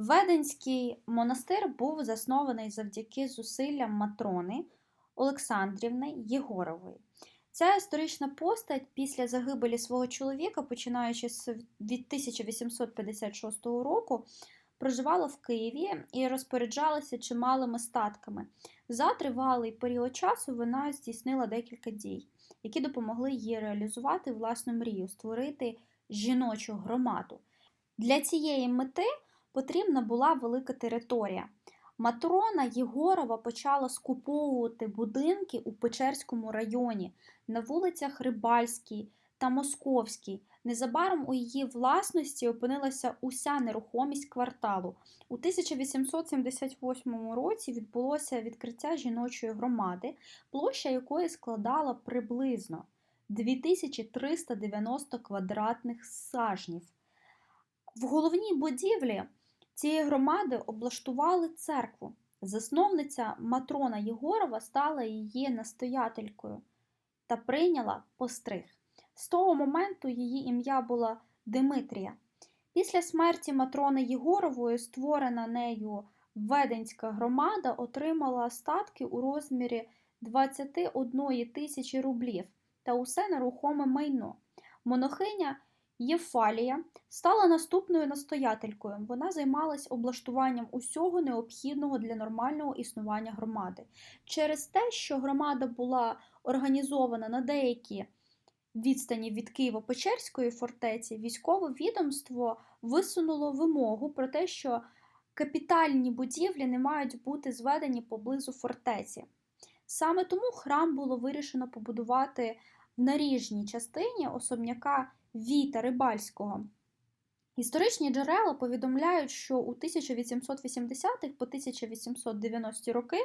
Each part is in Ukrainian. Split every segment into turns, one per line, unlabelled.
Веденський монастир був заснований завдяки зусиллям Матрони Олександрівни Єгорової. Ця історична постать після загибелі свого чоловіка, починаючи з від 1856 року, проживала в Києві і розпоряджалася чималими статками. За тривалий період часу вона здійснила декілька дій, які допомогли їй реалізувати власну мрію, створити жіночу громаду. Для цієї мети потрібна була велика територія. Матрона Єгорова почала скуповувати будинки у Печерському районі на вулицях Рибальській та Московській. Незабаром у її власності опинилася уся нерухомість кварталу. У 1878 році відбулося відкриття жіночої громади, площа якої складала приблизно 2390 квадратних сажнів. В головній будівлі цієї громади облаштували церкву. Засновниця Матрона Єгорова стала її настоятелькою та прийняла постриг. З того моменту її ім'я було Димитрія. Після смерті Матрони Єгорової створена нею Веденська громада отримала статки у розмірі 21 тисячі рублів та усе нерухоме майно. Монохиня Єфалія стала наступною настоятелькою. Вона займалась облаштуванням усього необхідного для нормального існування громади. Через те, що громада була організована на деякі відстані від Києво-Печерської фортеці, військове відомство висунуло вимогу про те, що капітальні будівлі не мають бути зведені поблизу фортеці. Саме тому храм було вирішено побудувати наріжній частині особняка Віта Рибальського. Історичні джерела повідомляють, що у 1880-х по 1890 роки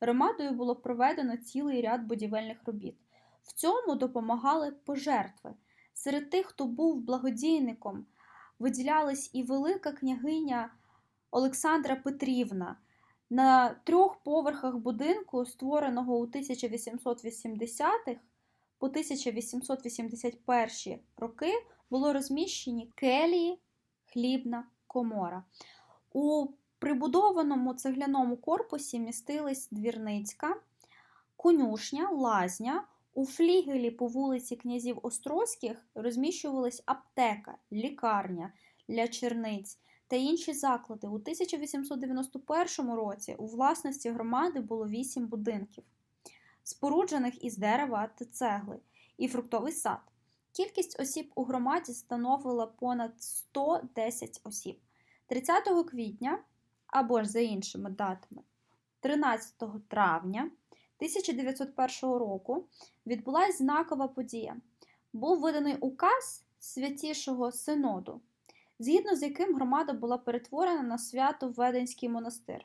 громадою було проведено цілий ряд будівельних робіт. В цьому допомагали пожертви. Серед тих, хто був благодійником, виділялась і велика княгиня Олександра Петрівна. На трьох поверхах будинку, створеного у 1880-х по 1881 роки, було розміщені келії, хлібна комора. У прибудованому цегляному корпусі містились двірницька, конюшня, лазня. У флігелі по вулиці князів Острозьких розміщувалась аптека, лікарня для черниць та інші заклади. У 1891 році у власності громади було 8 будинків, споруджених із дерева та цегли, і фруктовий сад. Кількість осіб у громаді становила понад 110 осіб. 30 квітня або ж за іншими датами, 13 травня. 1901 року відбулася знакова подія. Був виданий указ святішого синоду, згідно з яким громада була перетворена на свято Веденський монастир.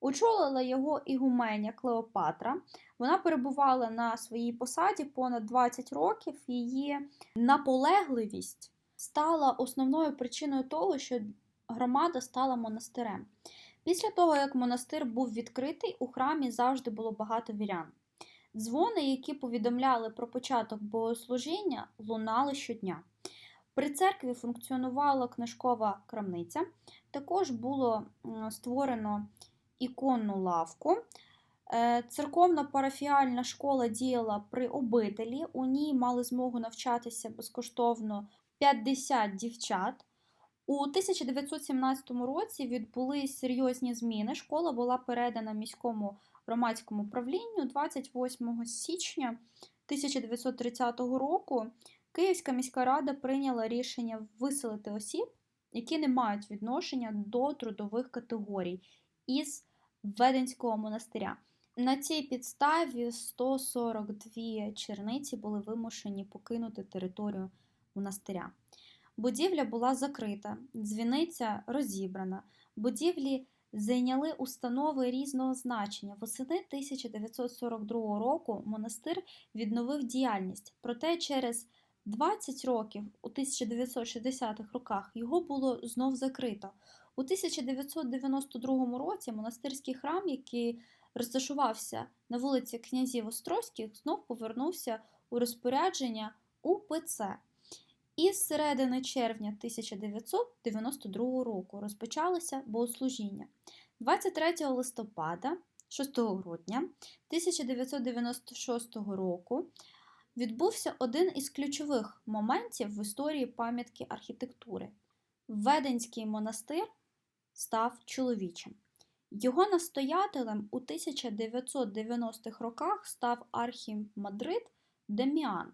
Очолила його ігуменя Клеопатра. Вона перебувала на своїй посаді понад 20 років. Її наполегливість стала основною причиною того, що громада стала монастирем. Після того, як монастир був відкритий, у храмі завжди було багато вірян. Дзвони, які повідомляли про початок богослужіння, лунали щодня. При церкві функціонувала книжкова крамниця, також було створено іконну лавку. Е, церковна парафіальна школа діяла при обителі, у ній мали змогу навчатися безкоштовно 50 дівчат. У 1917 році відбулись серйозні зміни. Школа була передана міському громадському правлінню 28 січня 1930 року. Київська міська рада прийняла рішення виселити осіб, які не мають відношення до трудових категорій із Веденського монастиря. На цій підставі 142 черниці були вимушені покинути територію монастиря. Будівля була закрита, дзвіниця розібрана. Будівлі зайняли установи різного значення. Восени 1942 року монастир відновив діяльність, проте через 20 років, у 1960-х роках, його було знов закрито. У 1992 році монастирський храм, який розташувався на вулиці князів Острозьких, знов повернувся у розпорядження УПЦ. І з середини червня 1992 року розпочалося богослужіння. 23 листопада, 6 грудня 1996 року відбувся один із ключових моментів в історії пам'ятки архітектури. Веденський монастир став чоловічим. Його настоятелем у 1990-х роках став архімандрит Деміан.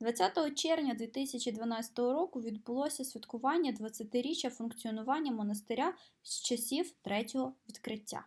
20 червня 2012 року відбулося святкування 20-річчя функціонування монастиря з часів третього відкриття.